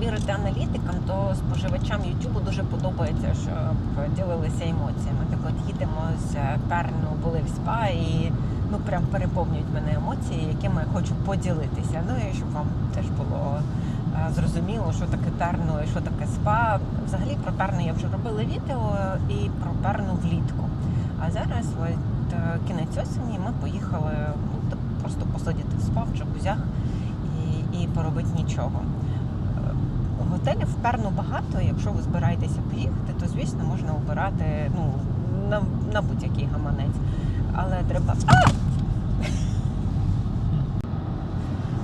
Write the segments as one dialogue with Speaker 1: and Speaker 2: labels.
Speaker 1: вірити аналітикам, то споживачам YouTube дуже подобається, щоб ділилися емоціями. Так от їдемо з Перну, були в спа і ну прям переповнюють мене емоції, якими я хочу поділитися. Ну і щоб вам теж було е, зрозуміло, що таке Перну і що таке спа. Взагалі про Перну я вже робила відео і про Перну влітку. А зараз от е, кінець осені ми поїхали ну, просто посидіти в спа в джакузях і, і поробити нічого. Готелів в Перну багато. Якщо ви збираєтеся поїхати, то звісно можна обирати ну, на, на будь-який гаманець. Але треба. А!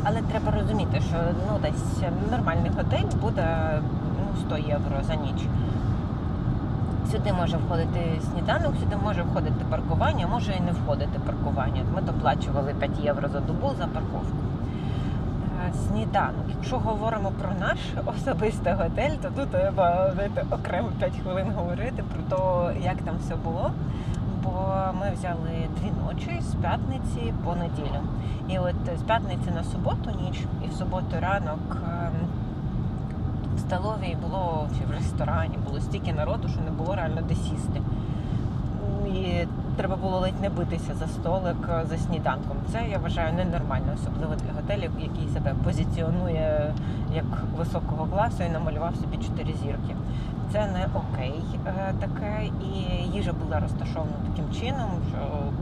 Speaker 1: Але треба розуміти, що ну, десь нормальний готель буде ну, 100 євро за ніч. Сюди може входити сніданок, сюди може входити паркування, може і не входити паркування. Ми доплачували 5 євро за добу за парковку. Сніданок. Якщо говоримо про наш особистий готель, то тут треба окремо 5 хвилин говорити про те, як там все було. Бо ми взяли дві ночі з п'ятниці по неділю. І от з п'ятниці на суботу ніч, і в суботу ранок ем, в столовій було чи в ресторані було стільки народу, що не було реально де сісти. І треба було ледь не битися за столик е, за сніданком. Це я вважаю ненормально, особливо для готелів, який себе позиціонує як високого класу і намалював собі чотири зірки. Це не окей е, таке, і їжа була розташована таким чином, що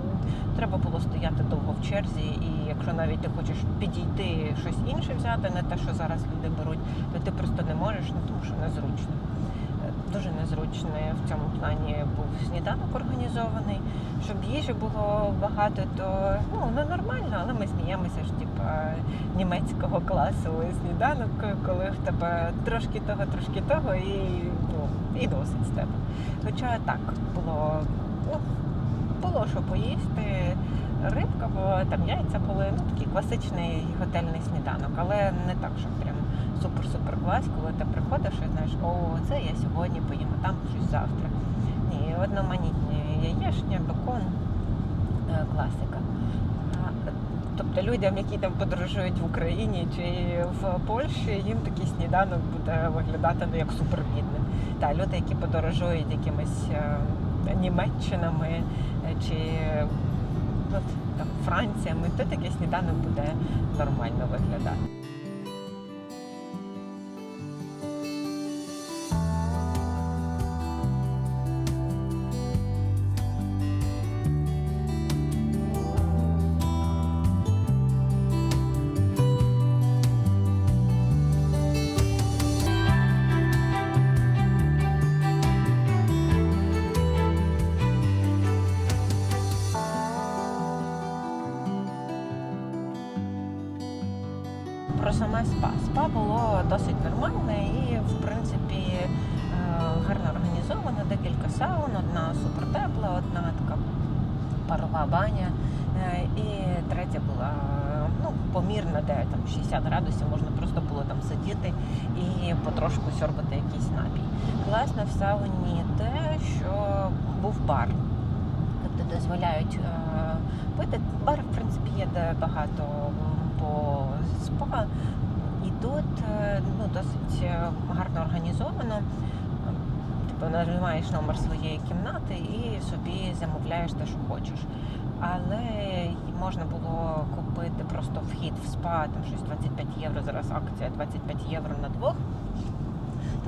Speaker 1: треба було стояти довго в черзі, і якщо навіть ти хочеш підійти щось інше взяти, не те, що зараз люди беруть, то ти просто не можеш, ну тому що незручно. Дуже незручний в цьому плані був сніданок організований. Щоб їжі було багато, то ну, ну нормально, але ми сміємося ж типа німецького класу сніданок, коли в тебе трошки того, трошки того, і ну, і досить з тебе. Хоча так було, ну, було що поїсти. Рибка, бо там яйця були, ну такий класичний готельний сніданок, але не так, що прям супер-супер клас, коли ти приходиш і знаєш, о, це я сьогодні поїм, а там щось завтра. Ні, одноманітні яєшня, бекон, е, класика. Тобто людям, які там подорожують в Україні чи в Польщі, їм такий сніданок буде виглядати ну, як супермідним. Та люди, які подорожують якимись е, Німеччинами е, чи от, там, Франціями, то такий сніданок буде нормально виглядати. Саме спа. Спа було досить нормальне і, в принципі, е, гарно організовано. Декілька саун, одна супертепла, одна така парова баня. Е, І третя була ну, помірна, де там 60 градусів, можна просто було там сидіти і потрошку сьорбати якийсь напій. Класно в сауні те, що був бар. Тобто дозволяють е, пити. Бар, в принципі, є де багато по спа. І тут е, ну, досить е, гарно організовано. Типу нажимаєш номер своєї кімнати і собі замовляєш те, що хочеш. Але можна було купити просто вхід в спа, там щось 25 євро, зараз акція 25 євро на двох.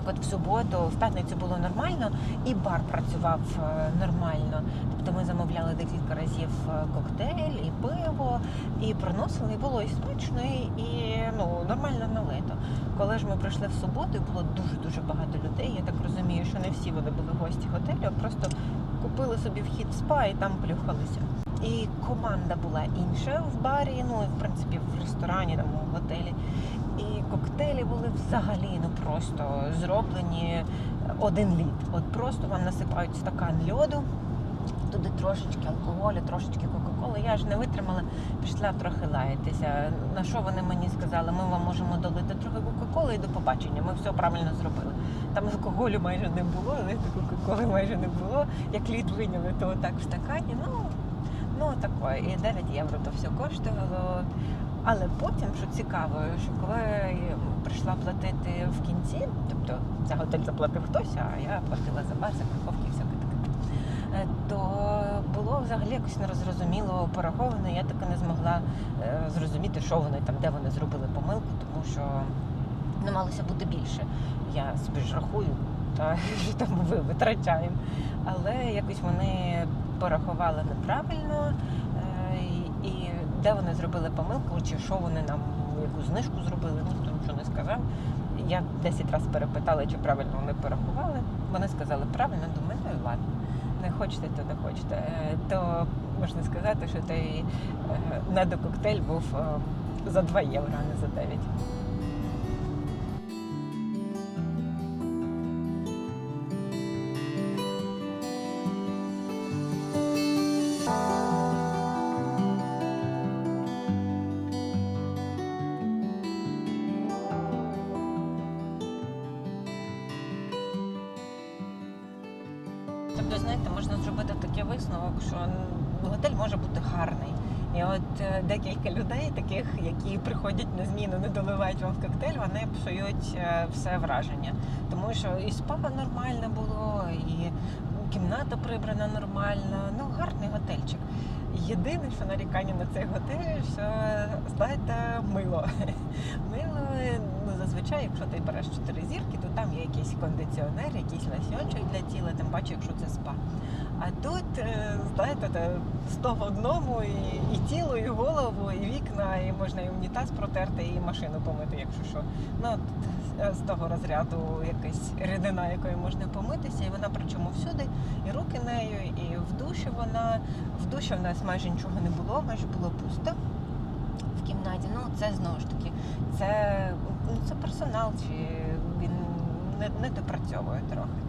Speaker 1: От в суботу, в п'ятницю було нормально, і бар працював е, нормально. Тобто ми замовляли декілька разів е, коктейль і пиво, і приносили, і було і смачно, і, і ну, нормально налито. Коли ж ми прийшли в суботу, і було дуже-дуже багато людей. Я так розумію, що не всі вони були гості готелю, а просто купили собі вхід в спа і там плюхалися. І команда була інша в барі, ну і в принципі в ресторані, там у готелі. Коктейлі були взагалі ну просто зроблені один літ. От просто вам насипають стакан льоду, туди трошечки алкоголю, трошечки кока-коли. Я ж не витримала, пішла трохи лаятися. На що вони мені сказали? Ми вам можемо долити трохи кока-коли і до побачення. Ми все правильно зробили. Там алкоголю майже не було, але кока-коли майже не було. Як лід виняли, то отак в стакані. Ну, ну таке. І 9 євро то все коштувало. Але потім, що цікаво, що коли прийшла платити в кінці, тобто за готель заплатив хтось, а я платила за бар, за парковки і всяке таке. Е, То було взагалі якось нерозрозуміло пораховано. Я таки не змогла е, зрозуміти, що вони там, де вони зробили помилку, тому що не малося бути більше. Я собі ж рахую, та що там ви витрачаємо. Але якось вони порахували неправильно, де вони зробили помилку, чи що вони нам яку знижку зробили, ніхто нічого не сказав. Я 10 разів перепитала, чи правильно ми порахували. Вони сказали правильно, думаю, ну і ладно. Не хочете, то не хочете. Е, То можна сказати, що той е, недококтейль був е, за 2 євро, а не за 9. Декілька людей, таких, які приходять на зміну, не доливають вам в коктейль, вони псують е, все враження. Тому що і спа нормально було, і кімната прибрана нормально. Ну, гарний готельчик. Єдине, що нарікання на цей готель, що знаєте, мило. Мило, ну зазвичай, якщо ти береш чотири зірки, то там є якийсь кондиціонер, якийсь лосьончик для тіла, тим паче, якщо це спа. А тут, е, знаєте, те, сто в одному, і, і тіло, і голову, і вікна, і можна і унітаз протерти, і машину помити, якщо що. Ну, от, е, з того розряду якась рідина, якою можна помитися, і вона причому всюди, і руки нею, і в душі вона. В душі в нас майже нічого не було, майже було пусто в кімнаті. Ну, це знову ж таки, це, це персонал, чи він не, не допрацьовує трохи.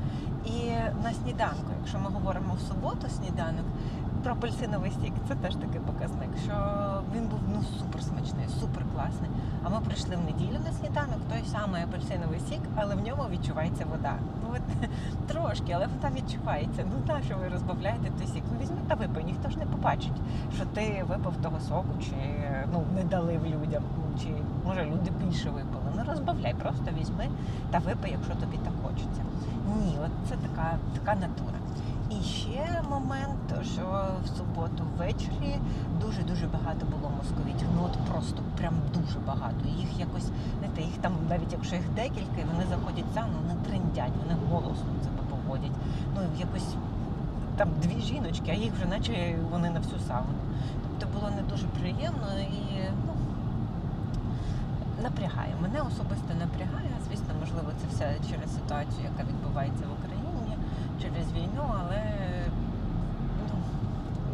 Speaker 1: І на сніданку, якщо ми говоримо в суботу сніданок, про апельсиновий сік, це теж такий показник, що він був ну супер смачний, супер класний. А ми прийшли в неділю на сніданок, той самий апельсиновий сік, але в ньому відчувається вода. Ну от трошки, але вода відчувається. Ну так, що ви розбавляєте той сік. Ну візьми та випий, ніхто ж не побачить, що ти випив того соку, чи ну не дали людям, чи може люди більше випили. Ну розбавляй, просто візьми та випий, якщо тобі так хочеться. Ні, от це така, така натура. І ще момент, що в суботу ввечері дуже-дуже багато було московітів. Ну от просто прям дуже багато. Їх якось, знаєте, їх там, навіть якщо їх декілька, вони заходять сауну, вони триндять, вони голосно себе поводять. Ну якось там дві жіночки, а їх вже наче вони на всю сауну. Тобто було не дуже приємно і ну, напрягає. Мене особисто напрягає. Звісно, можливо, це все через ситуацію, яка відбувається в Україні, через війну, але ну,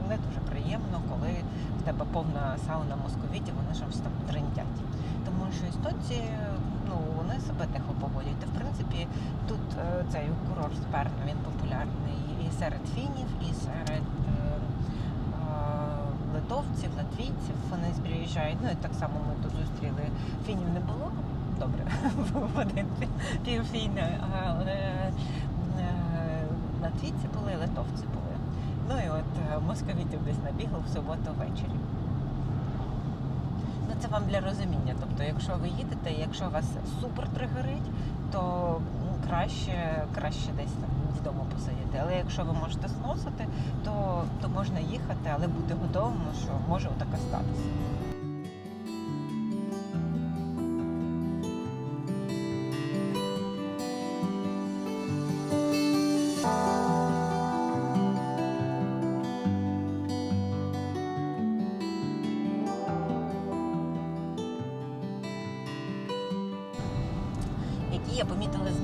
Speaker 1: не дуже приємно, коли в тебе повна сауна московітів, вони щось там триндять. Тому що істоці, ну, вони себе тихо поводять. Та в принципі тут е, цей курорт Перн, він популярний і серед фінів, і серед е, литовців, латвійців. Вони приїжджають. Ну і так само ми тут зустріли. Фінів не було. Добре, був один півфіна, але е, латвійці були, литовці були. Ну і от е, московітів десь набігло в суботу ввечері. Ну, це вам для розуміння. Тобто, якщо ви їдете, якщо вас супер тригерить, то краще, краще десь там вдома посидіти. Але якщо ви можете зносити, то, то можна їхати, але бути готовим, що може отаке статися.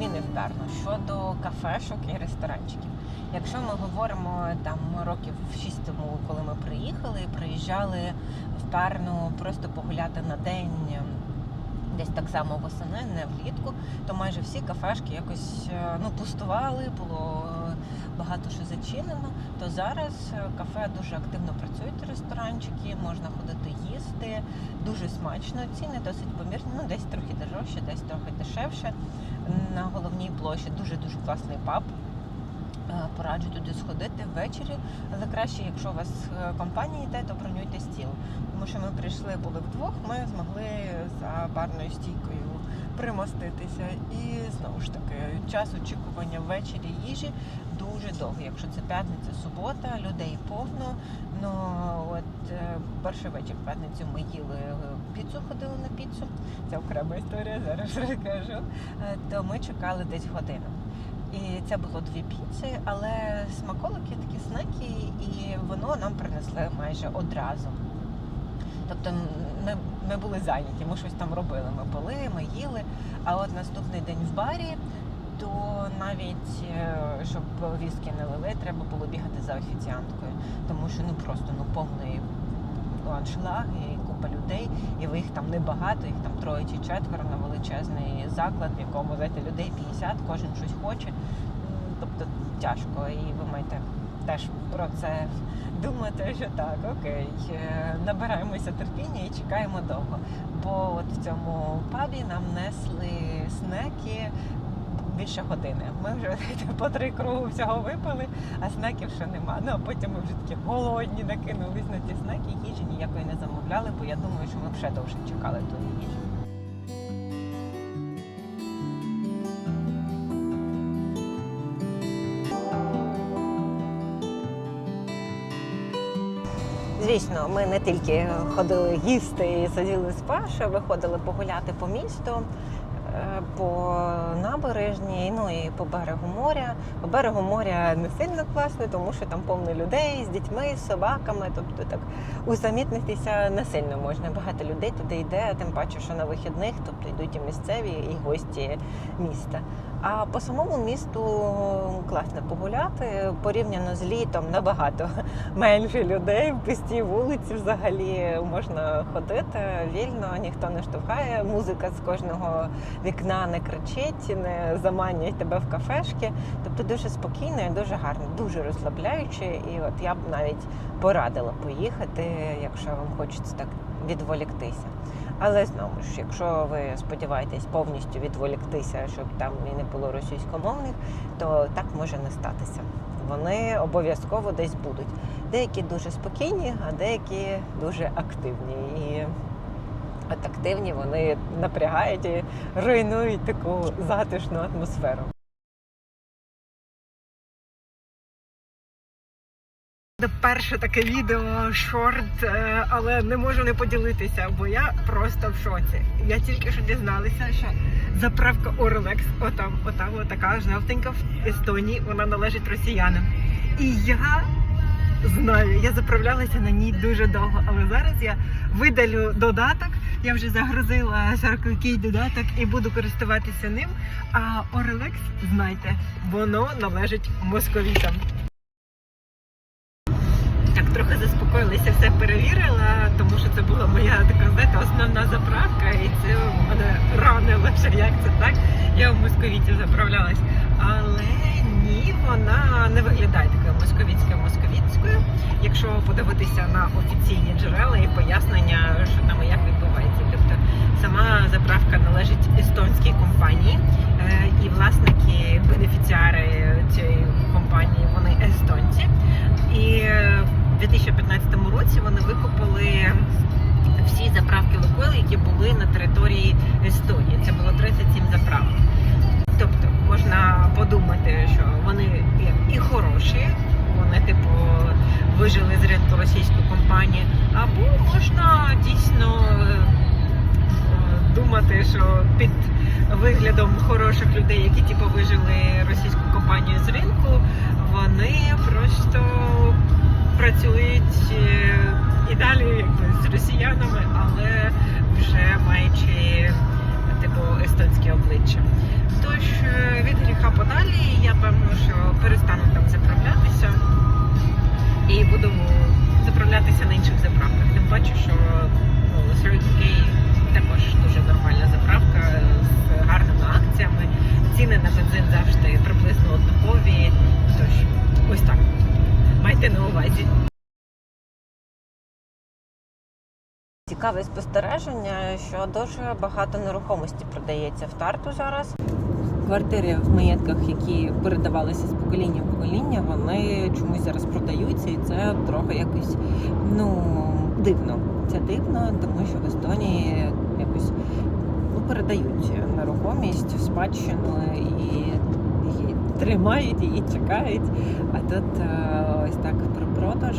Speaker 1: Зміни щодо кафешок і ресторанчиків. Якщо ми говоримо там років 6 тому, коли ми приїхали, приїжджали в Берну просто погуляти на день. Десь так само восени, не влітку, то майже всі кафешки якось е, ну, пустували, було е, багато що зачинено. То зараз е, кафе дуже активно працюють, ресторанчики, можна ходити їсти, дуже смачно. Ціни досить помірні, ну десь трохи дорожче, десь трохи дешевше. На головній площі дуже дуже класний паб. Е, Пораджу туди сходити ввечері, але краще, якщо у вас е, компанія йде, то бронюйте стіл. Тому що ми прийшли, були вдвох, ми змогли за барною стійкою примоститися. І знову ж таки, час очікування ввечері їжі дуже довгий. Якщо це п'ятниця, субота, людей повно. Ну от е, перший вечір в п'ятницю ми їли піцу, ходили на піцу. Це окрема історія, зараз розкажу. Е, То ми чекали десь годину. І це було дві піци, але смаколики такі снеки, і воно нам принесли майже одразу. Тобто ми, ми були зайняті, ми щось там робили. Ми пили, ми їли. А от наступний день в барі, то навіть е, щоб віскі не лили, треба було бігати за офіціанткою, тому що ну просто ну повний аншлаг і купа людей, і ви їх там небагато, їх там троє чи четверо на величезний заклад, в якому знаєте, людей 50, кожен щось хоче. Тобто тяжко, і ви маєте теж про це думати, що так, окей, е, набираємося терпіння і чекаємо довго. Бо от в цьому пабі нам несли снеки більше години. Ми вже по три кругу всього випили, а снеків ще нема. Ну а потім ми вже такі голодні накинулись на ці снеки, їжі ніякої не замовляли, бо я думаю, що ми б ще довше чекали тої їжі. Звісно, ми не тільки ходили їсти і сиділи з Пашою, виходили погуляти по місту, по набережній, ну і по берегу моря. По берегу моря не сильно класно, тому що там повно людей з дітьми, з собаками. Тобто так усамітнитися не сильно можна. Багато людей туди йде, тим паче, що на вихідних, тобто йдуть і місцеві, і гості міста. А по самому місту класно погуляти порівняно з літом набагато менше людей, пусті вулиці взагалі можна ходити вільно, ніхто не штовхає. Музика з кожного вікна не кричить, не заманює тебе в кафешки. Тобто дуже спокійно і дуже гарно, дуже розслабляюче. І от я б навіть порадила поїхати, якщо вам хочеться так відволіктися. Але знову ж, якщо ви сподіваєтесь повністю відволіктися, щоб там і не було російськомовних, то так може не статися. Вони обов'язково десь будуть. Деякі дуже спокійні, а деякі дуже активні. І от активні вони напрягають і руйнують таку затишну атмосферу. Це перше таке відео шорт, е, але не можу не поділитися, бо я просто в шоці. Я тільки що дізналася, що заправка Орлекс, отам, отам, отака жовтенька в Естонії, вона належить росіянам. І я знаю, я заправлялася на ній дуже довго, але зараз я видалю додаток. Я вже загрузила 40 додаток і буду користуватися ним. А Орлекс, знайте, воно належить московітам. Так трохи заспокоїлася, все перевірила, тому що це була моя така знаєте, основна заправка, і це мене ранило, що як це так. Я в московіті заправлялась. Але ні, вона не виглядає такою московіцькою московіцькою. Якщо подивитися на офіційні джерела і пояснення, що там і як відбувається. Тобто сама заправка належить естонській компанії, е, і власники, бенефіціари цієї компанії, вони естонці. І е, 2015 році вони викупили всі заправки Лукойл, які були на території Естонії. Це було 37 заправок. Тобто можна подумати, що вони і хороші, вони типу вижили з ринку російську компанію, або можна дійсно е, думати, що під виглядом хороших людей, які типу вижили російську компанію з ринку, вони просто працюють е, і далі з росіянами, але вже маючи типу естонське обличчя. Tож е, від гріха подалі я певно, що перестану там заправлятися і буду заправлятися на інших заправках. Тим паче, що ну, Цікаве спостереження, що дуже багато нерухомості продається в Тарту зараз. Квартири в маєтках, які передавалися з покоління в покоління, вони чомусь зараз продаються, і це трохи якось ну дивно. Це дивно, тому що в Естонії якось ну, передають нерухомість в спадщину і, і тримають її, чекають. А тут е, ось так про продаж.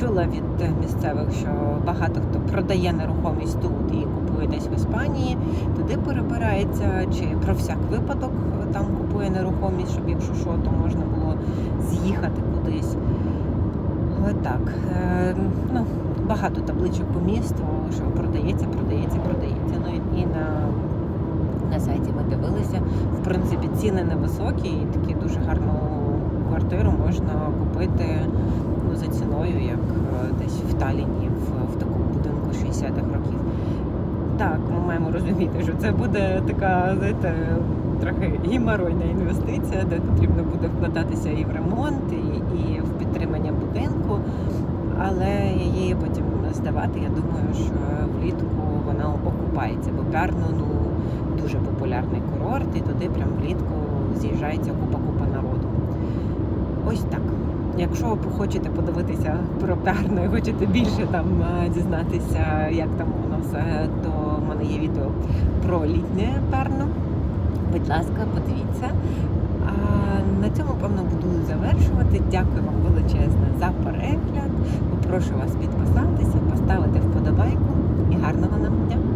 Speaker 1: Чула від місцевих, що багато хто продає нерухомість тут і купує десь в Іспанії, туди перебирається, чи про всяк випадок там купує нерухомість, щоб якщо що, то можна було з'їхати кудись. От так. Е, ну, багато табличок по місту, що продається, продається, продається. Ну і- на, на сайті ми дивилися. В принципі, ціни невисокі, і таку дуже гарну квартиру можна купити за ціною, як е, десь в Таліні, в, в такому будинку 60-х років. Так, ми маємо розуміти, що це буде така, знаєте, трохи геморойна інвестиція, де потрібно буде вкладатися і в ремонт, і, і в підтримання будинку. Але її потім здавати, я думаю, що влітку вона окупається, бо Пярну ну, дуже популярний курорт, і туди прям влітку з'їжджається купа-купа народу. Ось так. Якщо ви хочете подивитися про Пярну і хочете більше там е, дізнатися, як там воно все, то в мене є відео про літнє Пярну. Будь ласка, подивіться. А на цьому, певно, буду завершувати. Дякую вам величезне за перегляд. Попрошу вас підписатися, поставити вподобайку і гарного нам дня!